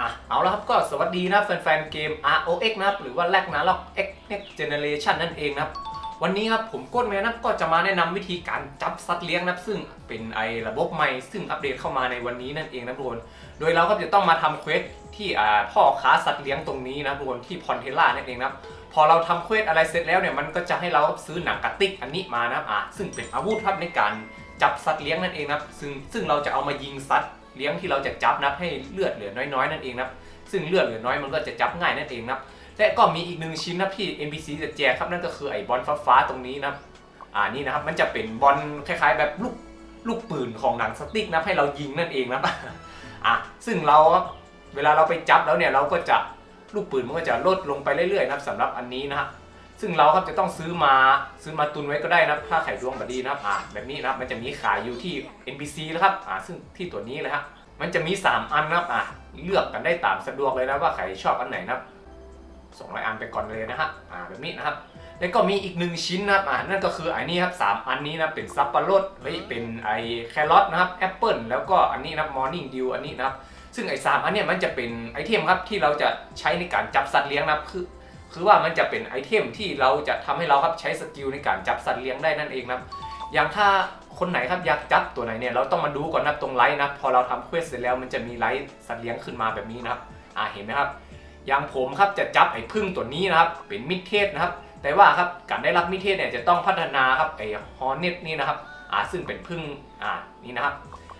อะเอาละครับก็สวัสดีนะแฟนๆเกม ROX นะครับหรือว่าแลกนาล็อก X Next Generation นั่นเองนะครับ วันนี้ครับผมก้นแมนะก็จะมาแนะนำวิธีการจับสัตว์เลี้ยงนะซึ่งเป็นไอระบบใหม่ซึ่งอัปเดตเข้ามาในวันนี้นั่นเองนะทุกคนโดยเราก็จะต้องมาทำเควสที่พ่อค้าสัตว์เลี้ยงตรงนี้นะทุกคนที่พอนเทล่านั่นเองนะพอเราทำเควสอะไรเสร็จแล้วเนี่ยมันก็จะให้เราซื้อหนังกระติกอันนี้มานะอะซึ่งเป็นอาวุธครับในการจับสัตว์เลี้ยงนั่นเองนะซึ่งซึ่งเราจะเอามายิงสัตว์ เลี้ยงที่เราจะจับนับให้เลือดเหลือน้อยๆนั่นเองนับซึ่งเลือดเหลือน้อยมันก็จะจับง่ายนั่นเองนับและก็มีอีกหนึ่งชิ้นนะที่ NPC จะแจกครับนั่นก็คือไอ้บอลฟ้าๆตรงนี้นับอ่านี่นะครับมันจะเป็นบอลคล้ายๆ แบบลูกลูกปืนของหนังสติ๊กนับให้เรายิงนั่นเองนับอะซึ่งเราเวลาเราไปจับแล้วเนี่ยเราก็จะลูกปืนมันก็จะลดลงไปเรื่อยๆนับสำหรับอันนี้นะครับ ซึ่งเราครับจะต้องซื้อมาซื้อมาตุนไว้ก็ได้นะถ้าไข่ดวงบดีนะครับอ่าแบบนี้นะมันจะมีขายอยู่ที่ NPC นะครับอ่าซึ่งที่ตัวนี้เลยฮะมันจะมี 3 อันนะครับอ่าเลือกกันได้ตามสะดวกเลยนะว่าใครชอบอันไหนนะครับ200 อันไปก่อนเลยนะฮะอ่าแบบนี้นะครับแล้วก็มีอีกหนึ่งชิ้นนะครับอ่านั่นก็คือไอันนี้ครับสามอันนี้นะเป็นซับปะรดเฮ้ยเป็นไอแครอทนะครับแอปเปิลแล้วก็อันนี้นะมอร์นิ่งดิวอันนี้นะครับซึ่งไอ้สามอันเนี้ยมันจะเป็นไอเทมครับที่เราจะใช้ในการจับสัตว์เลี้ยงนะครับคือ คือว่ามันจะเป็นไอเทมที่เราจะทำให้เราครับใช้สกิลในการจับสัตว์เลี้ยงได้นั่นเองนะครับอย่างถ้าคนไหนครับอยากจับตัวไหนเนี่ยเราต้องมาดูก่อนนะตรงไลท์นะพอเราทำเควสเสร็จแล้วมันจะมีไลท์สัตว์เลี้ยงขึ้นมาแบบนี้นะครับอ่าเห็นไหมครับอย่างผมครับจะจับไอ้พึ่งตัวนี้นะครับเป็นมิดเทสนะครับแต่ว่าครับการได้รับมิเทสเนี่ยจะต้องพัฒนาครับไอ้ฮอร์เน็ตนี่นะครับอ่าซึ่งเป็นพึ่งอ่านี่นะครับ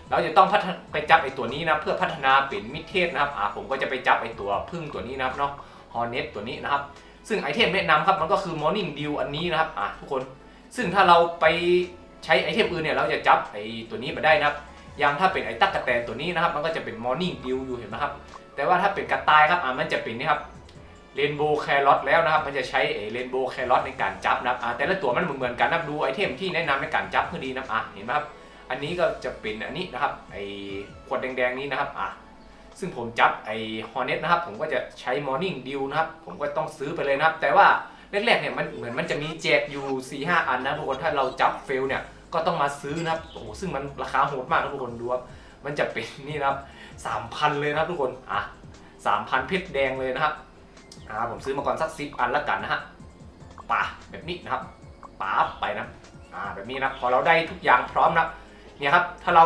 เราจะต้องพัฒนไปจับไอ้ตัวนี้นะเพื่อพัฒนาเป็นมิเทสนะครับอ่าผมก็จะไปจับไอ้ตัวพึ่งตัวนี้นะครับเนาะ ฮอร์เน็ตตัวนี้นะครับ ซึ่งไอเทมแนะนำครับมันก็คือ Morning Dew อันนี้นะครับอะทุกคนซึ่งถ้าเราไปใช้ไอเทมอื่นเนี่ยเราจะจับไอตัวนี้มาได้นะครับอย่างถ้าเป็นไอตั๊กกะแตนตัวนี้นะครับ มันก็จะเป็น Morning Dew อยู่เห็นไหมครับ แต่ว่าถ้าเป็นกระต่ายครับอะมันจะเป็นนี่ครับเรนโบว์แครอทแล้วนะครับ มันจะใช้ไอเรนโบว์แครอทในการจับนะครับแต่ละตัวมันเหมือนกันนะครับดูไอเทมที่แนะนำในการจับคือดีนะอะเห็นไหมครับ อันนี้ก็จะเป็นอันนี้นะครับไอขวดแดงๆนี้นะครับอะ ซึ่งผมจับไอ้ฮอร์เน็ตนะครับ ผมก็จะใช้ Morning Dew นะครับ ผมก็ต้องซื้อไปเลยนะครับ แต่ว่าแรกๆเนี่ยมันเหมือนมันจะมีแจกอยู่4ีหอันนะทุกคนถ้าเราจับเฟลเนี่ยก็ต้องมาซื้อนะครับโอ้โหซึ่งมันราคาโหดมากนะทุกคนดูครับมันจะเป็นนี่นะครับสามพันเลยนะครับทุกคนอะสามพันเพชรแดงเลยนะครับอ่าผมซื้อมาก่อนสักสิบอันแล้วกันนะฮะป่าแบบนี้นะครับป่าไปนะอ่าแบบนี้นะพอเราได้ทุกอย่างพร้อมนะ เนี่ยครับถ้าเรา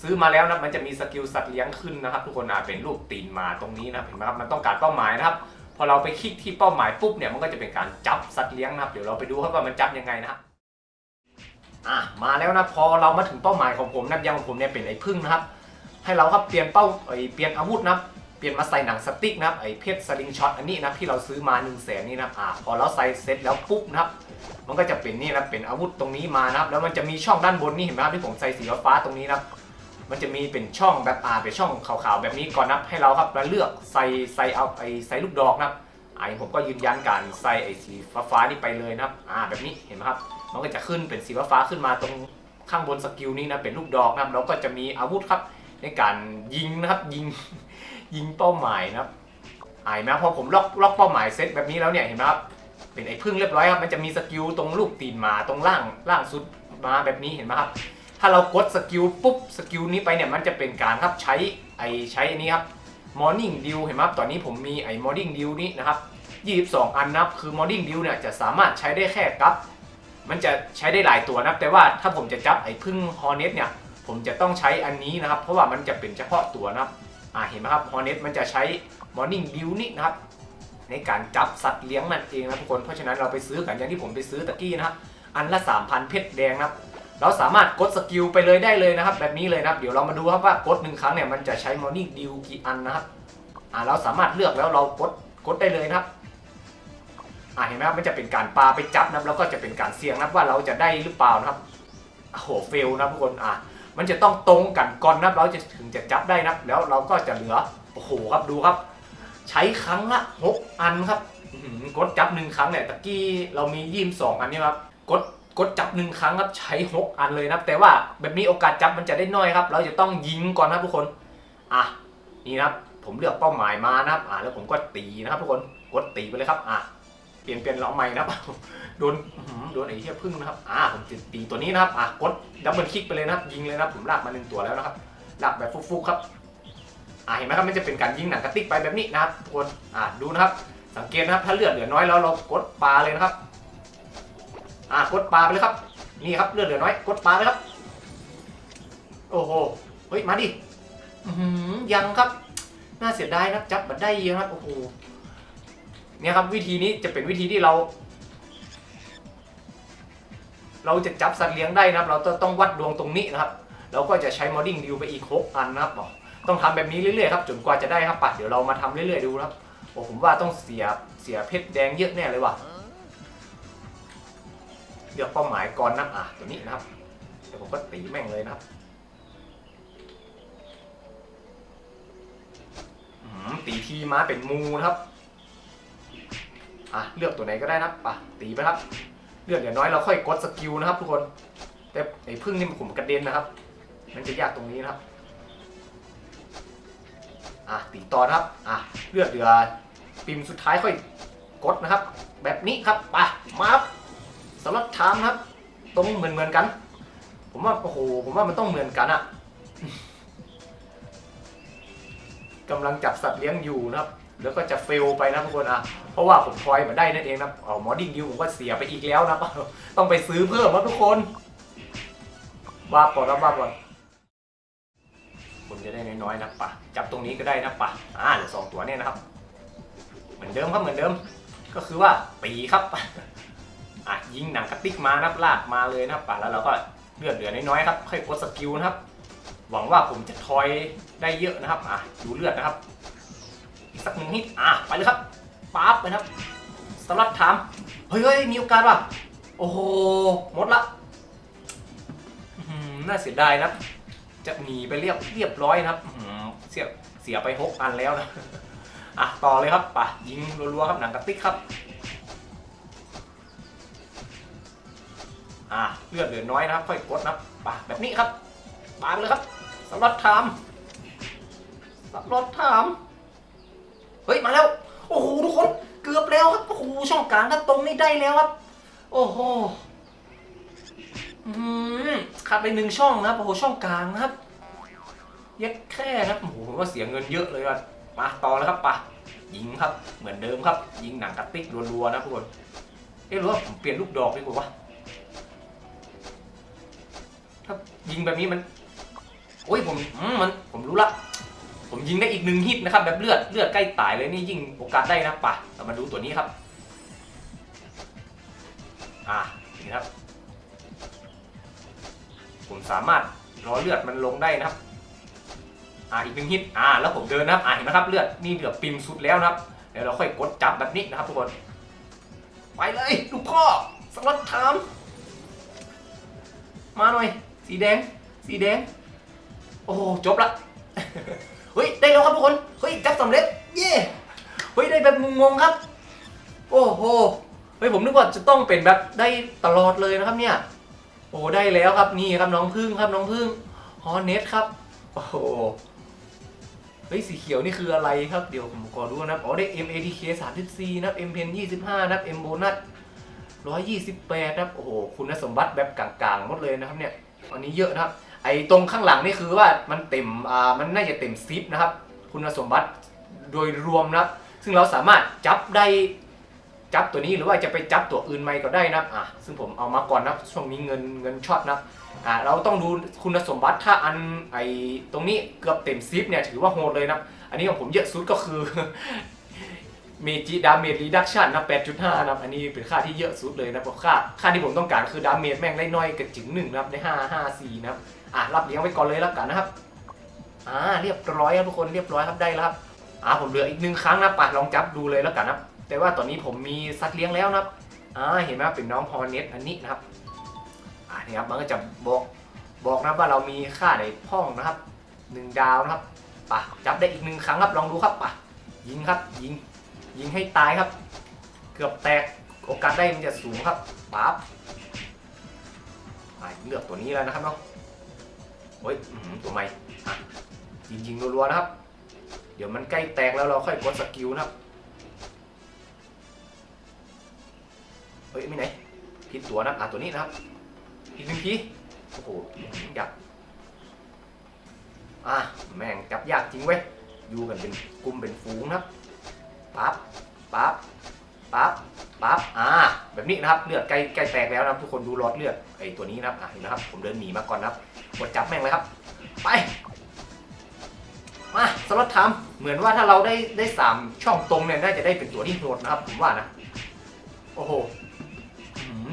ซื้อมาแล้วนะมันจะมีสกิลสัตว์เลี้ยงขึ้นนะครับ ทุกคนอ่าเป็นรูปตีนมาตรงนี้นะเห็นไหมครับมันต้องการเป้าหมายนะครับพอเราไปคลิกที่เป้าหมายปุ๊บเนี่ยมันก็จะเป็นการจับสัตว์เลี้ยงนะครับเดี๋ยวเราไปดูครับว่ามันจับยังไงนะครับอะมาแล้วนะพอเรามาถึงเป้าหมายของผมนะยังของผมเนี่ยเป็นไอ้พึ่งนะครับ ให้เราครับเปลี่ยนเป้าไอ้เปลี่ยนอาวุธนะครับเปลี่ยนมาใส่หนังสติ๊กนะครับไอ้เพชรสลิงช็อตอันนี้นะที่เราซื้อมา1นึ่งแสนนี่นะอ่าพอเราใส่เสร็จแล้วปุ๊บนะครับ มันก็จะเป็นนี่นะเป็นอาวุธตรงนี้มานะครับ แล้วมันจะมีช่องด้านบนนี่เห็นไหมครับที่ผมใส่สีฟ้าตรงนี้นะครับมันจะมีเป็นช่องแบบอ่าเป็นช่องขาวๆแบบนี้ก่อนนะให้เราครับแล้วเลือกใส่ใส่เอาไอ้ใส่ลูกดอกนะครับไอ้ผมก็ยืนยันการใส่ไอ้สีฟ้าๆนี่ไปเลยนะครับอ่าแบบนี้เห็นไหมครับ มันก็จะขึ้นเป็นสีฟ้าขึ้นมาตรงข้างบนสกิลนี้นะเป็นลูกดอกนะครับแล้วก็จะมีอาวุธครับ ในการยิงนะครับยิงยิงเป้าหมายนะครับอ่าเห็นไหมพอผมล็อกล็อกเป้าหมายเซตแบบนี้แล้วเนี่ยเห็นไหมครับ เป็นไอ้พึ่งเรียบร้อยครับ มันจะมีสกิลตรงลูกตีนหมาตรงล่างล่างสุดมาแบบนี้เห็นไหมครับ ถ้าเรากดสกิลปุ๊บสกิลนี้ไปเนี่ยมันจะเป็นการครับใช้ไอ้ใช้อันนี้ครับ Morning Dew เห็นไหมครับ ตอนนี้ผมมีไอ้ Morning Dew นี้นะครับ 22 อันนะครับ คือ Morning Dew เนี่ยจะสามารถใช้ได้แค่กับ มันจะใช้ได้หลายตัวนะครับ แต่ว่าถ้าผมจะจับไอ้พึ่ง Hornet เนี่ย ผมจะต้องใช้อันนี้นะครับ เพราะว่ามันจะเป็นเฉพาะตัวนะครับ อ่าเห็นไหมครับ Hornet มันจะใช้ Morning Dew นี่นะครับ ในการจับสัตว์เลี้ยงนั่นเองนะทุกคนเพราะฉะนั้นเราไปซื้อกันอย่างที่ผมไปซื้อตะกี้นะครับอันละ 3,000 เพชรแดงนะครับเราสามารถกดสกิลไปเลยได้เลยนะครับ แบบนี้เลยนะครับ เดี๋ยวเรามาดูครับว่ากดหนึ่งครั้งเนี่ยมันจะใช้ Morning Dew กี่อันนะครับอ่าเราสามารถเลือกแล้วเรากดกดได้เลยนะครับอ่าเห็นไหมครับมันจะเป็นการปลาไปจับนะครับแล้วก็จะเป็นการเสี่ยงนะครับว่าเราจะได้หรือเปล่านะครับโอ้โหเฟลนะทุกคนอ่ามันจะต้องตรงกันก่อนนะครับเราจะถึงจะจับได้นะครับแล้วเราก็จะเหลือโอ้โหครับดูครับ ช้ครั้งละหกอันครับอื้อหือกดจับหนึ่งครั้งเนี่ยตะกี้เรามียี่สองอันนี่ครับกดกดจับหนึ่งครั้งครับใช้หกอันเลยนะครับแต่ว่าแบบนี้โอกาสจับมันจะได้น้อยครับ เราจะต้องยิงก่อนนะครับทุกคนอะนี่นะครับผมเลือกเป้าหมายมานะครับอ่าแล้วผมก็ตีนะครับ ทุกคนกดตีไปเลยครับอะเปลี่ยนเปลี่ยนล้อใหม่นะครับ โดนอื้อหือโดนไอ้เหี้ยพึ่งนะครับอ่าผมจะตีตัวนี้นะครับอะกดดับเบิลคลิกไปเลยนะครับยิงเลยนะครับผมลากมาหนึ่งตัวแล้วนะครับลากแบบฟุกๆครับ อ่าเห็นไหมครับมันจะเป็นการยิงหนังกระติกไปแบบนี้นะครับทุกคนอ่าดูนะครับ สังเกตนะครับถ้าเลือดเหลือน้อยแล้วเรากดปลาเลยนะครับอ่ากดปลาไปเลยครับนี่ครับเลือดเหลือน้อย กดปลาเลยครับ โอ้โหเฮ้ยมาดิยังครับ น่าเสียดายนะครับจับมาได้เยอะครับโอ้โหเนี่ยครับวิธีนี้จะเป็นวิธีที่เรา เราจะจับสัตว์เลี้ยงได้นะครับ เราต้องวัดดวงตรงนี้นะครับ เราก็จะใช้มอดดิ้งดิวไปอีก6อันนะครับบอก ต้องทำแบบนี้เรื่อยๆครับจนกว่าจะได้ครับปะเดี๋ยวเรามาทำเรื่อยๆดูครับโอ้ผมว่าต้องเสียเสียเพชรแดงเยอะแน่เลยว่ะเลือกเป้าหมายก่อนนะอะตัวนี้นะครับเดี๋ยวผมก็ตีแม่งเลยนะครับตีทีม้าเป็นมูนะครับอะเลือกตัวไหนก็ได้นะป่ะตีไปครับ เลือดเหลือน้อยเราค่อยกดสกิลนะครับทุกคน แต่ไอ้พึ่งนี่ผมกระเด็นนะครับ มันจะยากตรงนี้นะครับ อะตีต่อนะครับอะเลือดเหลือปิมสุดท้ายค่อยกดนะครับ แบบนี้ครับไปมาครับสล็อตไทม์ครับตรงเหมือนเหมือนกัน ผมว่าโอ้โหผมว่ามันต้องเหมือนกันอะกำลังจับสัตว์เลี้ยงอยู่นะครับ แล้วก็จะเฟลไปนะทุกคนอะเพราะว่าผมทอยมาได้นั่นเองนะเอามอดิ้งดิวผมก็เสียไปอีกแล้วนะต้องไปซื้อเพิ่มนะทุกคนว่าก่อนนะว่าก่อน คุณจะได้น้อยๆนะปะจับตรงนี้ก็ได้นะปะอ่าเหลือสองตัวเนี่ยนะครับ เหมือนเดิมครับเหมือนเดิม ก็คือว่าปีครับอะยิงหนังกระติกมานับลากมาเลยนะปะแล้วเราก็เลือดเหลือน้อยๆครับค่อยกดสกิลนะครับ หวังว่าผมจะทอยได้เยอะนะครับอะดูเลือดนะครับอีกสักหนึ่งฮิตอะไปเลยครับปั๊บไปนะครับสลัดถามเฮ้ยมีโอกาสว่ะโอ้โหหมดละน่าเสียดายนะครับ จะหนีไปเรียบเรียบร้อยนะครับเสียเสียไปหกอันแล้วนะอะต่อเลยครับป่ะยิงรัวๆครับหนังกระติกครับอะเลือดเหลือน้อยนะครับ ค่อยกดนะครับป่ะแบบนี้ครับปาไปเลยครับสล็อตไทม์สล็อตไทม์เฮ้ยมาแล้วโอ้โหทุกคนเกือบแล้วครับโอ้โหช่องกลางถ้าตรงนี้ได้แล้วครับ โอ้โห อืมขาดไปหนึ่งช่องนะครับโอ้โหช่องกลางนะครับ เย็ดแค่นะครับโอ้โหผมว่าเสียเงินเยอะเลยว่ะมาต่อแล้วครับป่ะยิงครับ เหมือนเดิมครับ ยิงหนังกระติกรัวๆนะทุกคนเอ๊ะหรือว่าผมเปลี่ยนลูกดอกดีกว่าวะถ้ายิงแบบนี้มันโอ้ยผมมันผมรู้ละ ผมยิงได้อีกหนึ่งฮิตนะครับ แบบเลือดเลือดใกล้ตายเลยนี่ยิ่งโอกาสได้นะป่ะเรามาดูตัวนี้ครับ อ่านี่ครับ ผมสามารถรอเลือดมันลงได้นะครับ อ่าอีกหนึ่งฮิตอ่าแล้วผมเดินนะครับอ่าเห็นไหมครับเลือดนี่เหลือปิมสุดแล้วนะครับเดี๋ยวเราค่อยกดจับแบบนี้นะครับทุกคนไปเลยลูกพ่อสล็อตไทม์มาหน่อย สีแดง สีแดง โอ้โหจบละ เฮ้ย ได้แล้วครับทุกคน เฮ้ย จับสำเร็จ เย่เฮ้ย ได้แบบงงๆครับ โอ้โห เฮ้ย ผมนึกว่าจะต้องเป็นแบบได้ตลอดเลยนะครับเนี่ย อ้ได้แล้วครับนี่ครับน้องพึ่งครับน้องพึ่งฮอเน็ตครับ โอ้โหเฮ้ยสีเขียวนี่คืออะไรครับเดี๋ยวผมขอดูนะอ๋อได้ MATK 34นะ M Pen 25นะครับ M Bonus 128นะโอ้โหคุณสมบัติแบบกลางๆหมดเลยนะครับเนี่ยอันนี้เยอะนะครับ ไอตรงข้างหลังนี่คือว่ามันเต็มอ่ามันน่าจะเต็มซิปนะครับ คุณสมบัติโดยรวมนะครับ ซึ่งเราสามารถจับได้ จับตัวนี้หรือว่าจะไปจับตัวอื่นใหม่ก็ได้นะครับอะซึ่งผมเอามาก่อนนะช่วงนี้เงินเงินช็อตนะอ่าเราต้องดูคุณสมบัติถ้าอันไอตรงนี้เกือบเต็มซิปเนี่ยถือว่าโหดเลยนะ อันนี้ของผมเยอะสุดก็คือเมจิดาเมจรีดักชันนะ8.5นะอันนี้เป็นค่าที่เยอะสุดเลยนะเพราะค่าค่าที่ผมต้องการคือดาเมจแม่งได้น้อยกับจึงหนึ่งนะได้5 5 4นะอะรับเลี้ยงไว้ก่อนเลยแล้วกันนะครับอ่าเรียบร้อยครับทุกคนเรียบร้อยครับได้แล้วครับอ่าผมเหลืออีกหนึ่งครั้งนะปะลองจับดูเลยแล้วกันนะครับ แต่ว่าตอนนี้ผมมีสัตว์เลี้ยงแล้วนะครับอ่าเห็นไหมครับเป็นน้องฮอร์เน็ตอันนี้นะครับอ่านี่ครับมันก็จะบอกบอกนะครับว่าเรามีค่าในห้องนะครับหนึ่งดาวนะครับปะจับได้อีกหนึ่งครั้งครับลองดูครับปะยิงครับยิงยิงให้ตายครับ เกือบแตกโอกาสได้มันจะสูงครับปั๊บอะเลือกตัวนี้แล้วนะครับเนาะโอ้ยตัวใหม่ยิงยิงรัวๆนะครับ เดี๋ยวมันใกล้แตกแล้วเราค่อยกดสกิลนะครับ เฮ้ยไม่ไหนผิดตัวนะอะตัวนี้นะครับอีกหนึ่งทีโอ้โหอยากอะแม่งจับยากจริงเว้ยอยู่กันเป็นกลุ่มเป็นฝูงนะครับปั๊บปั๊บปั๊บปั๊บอ่าแบบนี้นะครับเลือดใกล้ใกล้แตกแล้วนะทุกคนดูหลอดเลือดไอ้ตัวนี้นะครับอะเห็นไหมครับ ผมเดินหนีมาก่อนนะครับกดจับแม่งเลยครับ ไปมาสล็อตทม์เหมือนว่าถ้าเราได้ได้สามช่องตรงเนี่ยน่าจะได้เป็นตัวที่โหดนะครับผมว่านะ โอ้โห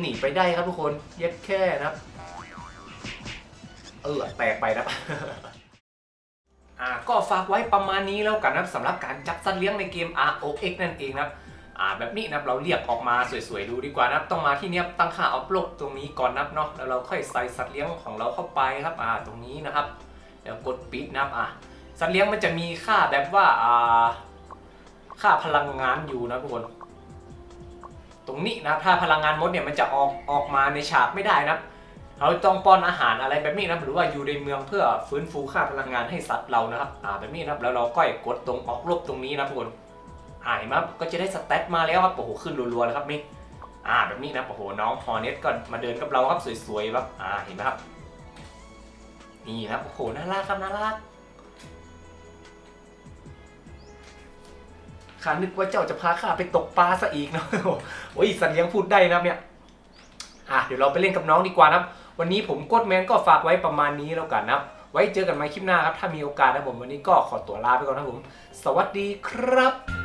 หนีไปได้ครับทุกคนเย็ดแค่นะครับ เออแตกไปนะอ่าก็ฝากไว้ประมาณนี้แล้วกันนะสำหรับการจับสัตว์เลี้ยงในเกม ROX นั่นเองนะอ่าแบบนี้นะเราเรียกออกมาสวยๆดูดีกว่านะต้องมาที่เนี้ยตั้งค่าอัพโหลดตรงนี้ก่อนนับเนาะแล้วเราค่อยใส่สัตว์เลี้ยงของเราเข้าไปครับอ่าตรงนี้นะครับแล้วกดปิดนะอ่าสัตว์เลี้ยงมันจะมีค่าแบบว่าอ่าค่าพลังงานอยู่นะทุกคน รงนี้นะถ้าพลังงานหมดเนี่ยมันจะออกออกมาในฉากไม่ได้นะเราต้องป้อนอาหารอะไรแบบนี้นะหรือว่าอยู่ในเมืองเพื่อฟื้นฟูค่าพลังงานให้สัตว์เรานะครับอ่าแบบนี้นะแล้วเราก็กดตรงออกลบตรงนี้นะทุกคนอ่าเห็นไหมครับก็จะได้สเตตมาแล้วครับโอ้โหขึ้นรัวๆแล้วครับนี่อ่าแบบนี้นะโอ้โหน้องฮอร์เน็ตก็มาเดินกับเราครับสวยๆครับอ่าเห็นไหมครับนี่นะโอ้โหน่ารักครับน่ารัก ข้านึกว่าเจ้าจะพาข้าไปตกปลาซะอีกเนาะโอ้ยสัตว์เลี้ยงพูดได้นะเนี่ยอะเดี๋ยวเราไปเล่นกับน้องดีกว่านะวันนี้ผมโกดแมนก็ฝากไว้ประมาณนี้แล้วกันนะไว้เจอกันใหม่คลิปหน้าครับ ถ้ามีโอกาสนะผมวันนี้ก็ขอตัวลาไปก่อนนะผม สวัสดีครับ